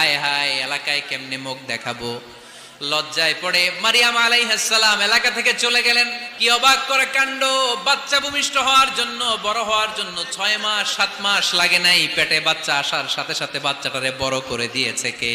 হায় হায়, এলাকায় কেমনে মুখ দেখাবো? লজ্জায় পড়ে মারিয়াম আলাইহাসসালাম এলাকা থেকে চলে গেলেন। কি অবাক করে কাণ্ড, বাচ্চা ভূমিষ্ঠ হওয়ার জন্য, বড় হওয়ার জন্য ছয় মাস, সাত মাস লাগে নাই পেটে বাচ্চা আসার সাথে সাথে বাচ্চাটারে বড় করে দিয়েছে কে?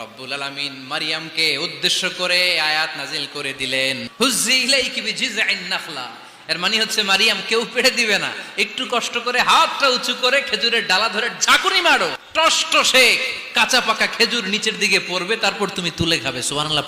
রব্বুল আলামিন মারিয়ামকে উদ্দেশ্য করে আয়াত নাজিল করে দিলেন। এর মানে হচ্ছে, মারিয়াম, কেউ পেড়ে দিবে না। একটু কষ্ট করে হাতটা উঁচু করে খেজুরের ডালা ধরে ঝাঁকুনি মারো। টষ্ট টসে কাঁচা পাকা খেজুর নিচের দিকে পড়বে, তারপর তুমি তুলে খাবে। সুবহানাল্লাহ।